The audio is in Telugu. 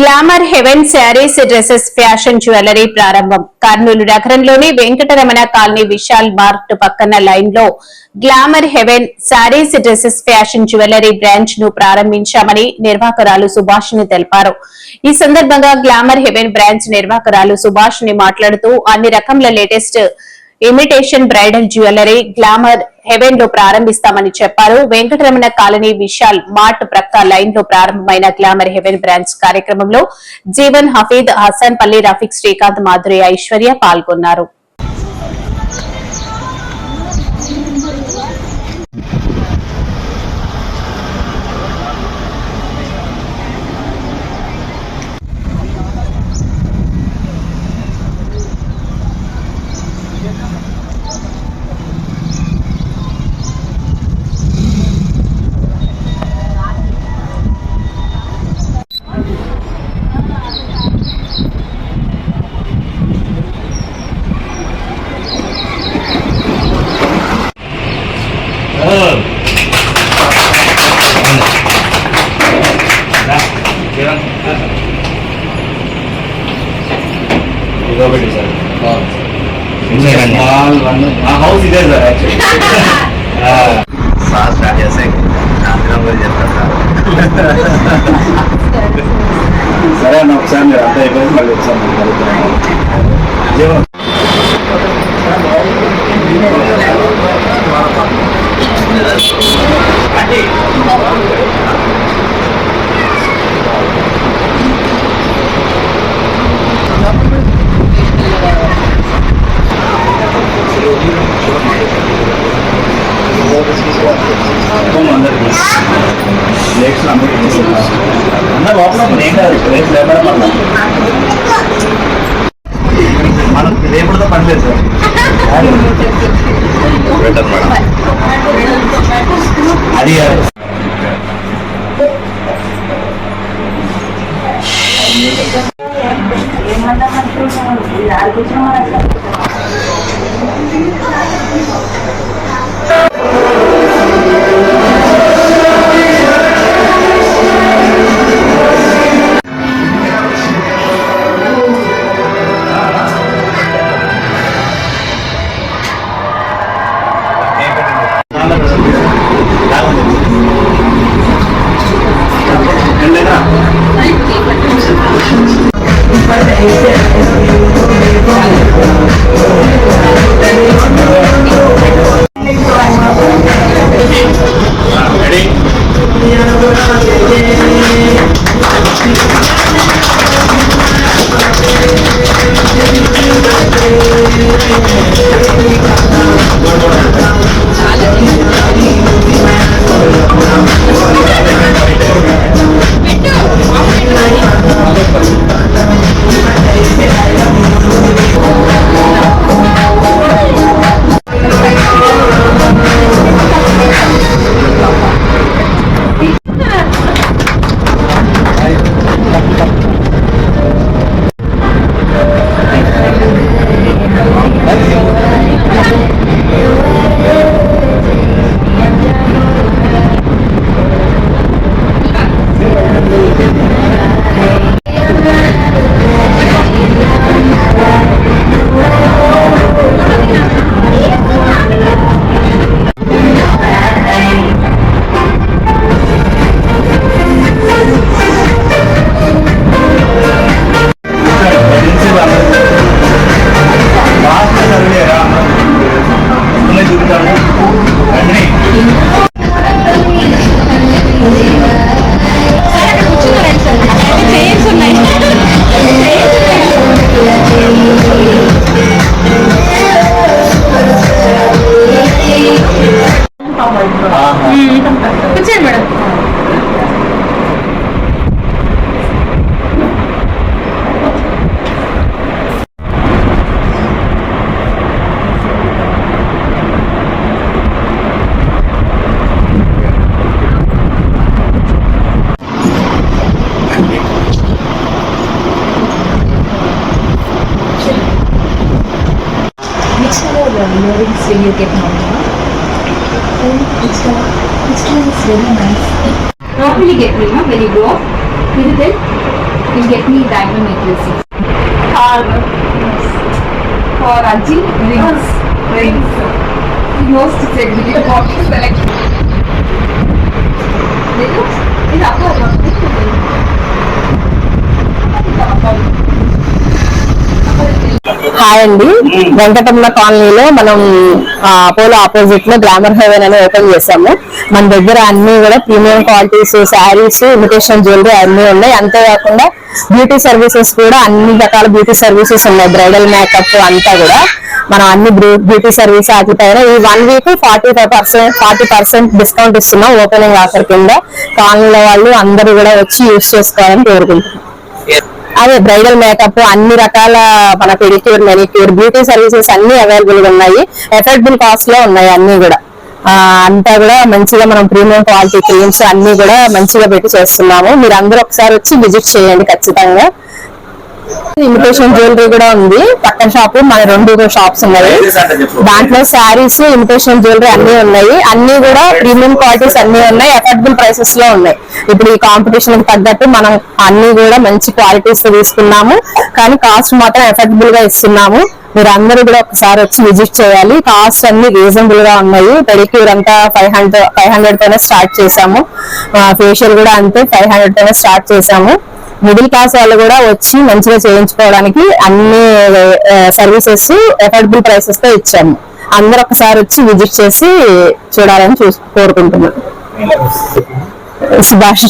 Glamour Heaven sarees dresses fashion jewellery ప్రారంభం. కర్నూలు నగరంలోని వెంకటరమణ కాలనీ విశాల్ మార్ట్ పక్కన లైన్లో Glamour Heaven sarees dresses fashion jewellery బ్రాంచ్ను ప్రారంభించామని నిర్వాహకురాలు ని తెలిపారు. ఈ సందర్భంగా గ్లామర్ హెవెన్ బ్రాంచ్ నిర్వాహకురాలు ని మాట్లాడుతూ అన్ని రకముల latest imitation bridal jewellery glamour హెవెన్లో ప్రారంభిస్తామని చెప్పారు. వెంకటరమణ కాలనీ విశాల్ మార్ట్ ప్రక్క లైన్లో ప్రారంభమైన గ్లామర్ హెవెన్ బ్రాంచ్ కార్యక్రమంలో జీవన్ హఫీద్ హసన్ పల్లి రఫీక్ శ్రీకాంత్ మాధురి ఐశ్వర్య పాల్గొన్నారు. ఇదొకటి సార్ మా హౌస్ ఇదే సార్ యాక్చువల్లీ సార్ స్టార్ట్ చేస్తే అందరం కూడా చెప్తారు సార్ సరే అన్న ఒకసారి మీరు అంతా అయిపోయింది మళ్ళీ ఒకసారి మనకు రేపటితో పని లేదు సార్ అది get now. Then it's a, it's a very nice. Not really get me, no? When you grow up, with it, you get me diamond necklaces. Car. Yes. For Raji, rings. Rings. Yours to say, did you walk in the like? They look, it's up hi అండి వెంకటమ్మ కాలనీలో మనం అపోలో ఆపోజిట్లో గ్లామర్ హెవెన్ అని ఓపెన్ చేసాము మన దగ్గర అన్ని కూడా premium qualities sarees imitation jewellery అన్ని ఉన్నాయి. అంతేకాకుండా బ్యూటీ సర్వీసెస్ కూడా అన్ని రకాల బ్యూటీ సర్వీసెస్ ఉన్నాయి. బ్రైడల్ మేకప్ అంతా కూడా. మనం అన్ని బ్యూటీ సర్వీస్ వాటిపైన ఈ one week forty five percent forty percent discount ఇస్తున్నాం ఓపెనింగ్ ఆఫర్ కింద. కాలనీలో వాళ్ళు అందరూ కూడా వచ్చి యూజ్ చేసుకోవాలని కోరుకుంటున్నాం. అదే బ్రైడల్ మేకప్ అన్ని రకాల మన పెడిక్యూర్ మెనిక్యూర్ బ్యూటీ సర్వీసెస్ అన్ని అవైలబుల్గా ఉన్నాయి. ఎఫర్డబుల్ కాస్ట్లో ఉన్నాయి అన్ని కూడా. అంతా కూడా మంచిగా మనం ప్రీమియం క్వాలిటీ క్రీమ్స్ అన్ని కూడా మంచిగా పెట్టి చేస్తున్నాము. మీరు అందరూ ఒకసారి వచ్చి విజిట్ చేయండి ఖచ్చితంగా. ఇమిటేషన్ జ్యువెలరీ కూడా ఉంది. పక్కన షాప్ మన రెండు షాప్స్ ఉన్నాయి. దాంట్లో శారీస్ ఇమిటేషన్ జ్యువెలరీ అన్ని ఉన్నాయి. అన్ని కూడా ప్రీమియం క్వాలిటీస్ అన్ని ఉన్నాయి. అఫోర్డబుల్ ప్రైసెస్లో ఉన్నాయి. ఇప్పుడు ఈ కాంపిటీషన్కి తగ్గట్టు మనం అన్ని కూడా మంచి క్వాలిటీస్తో తీసుకున్నాము. కానీ కాస్ట్ మాత్రం అఫోర్డబుల్గా ఇస్తున్నాము. మీరు అందరూ కూడా ఒకసారి వచ్చి విజిట్ చేయాలి. కాస్ట్ అన్ని రీజనబుల్గా ఉన్నాయి. పెడిక్యూర్ అంతా ఫైవ్ హండ్రెడ్ ఫైవ్ హండ్రెడ్ తోనే స్టార్ట్ చేసాము ఫేషియల్ కూడా అంతే ఫైవ్ హండ్రెడ్ తోనే స్టార్ట్ చేసాము మిడిల్ క్లాస్ వాళ్ళు కూడా వచ్చి మంచిగా చేయించుకోవడానికి అన్ని సర్వీసెస్ అఫోర్డబుల్ ప్రైసెస్తో ఇచ్చాము. అందరూ ఒకసారి వచ్చి విజిట్ చేసి చూడాలని చూ కోరుకుంటున్నాను సుభాష్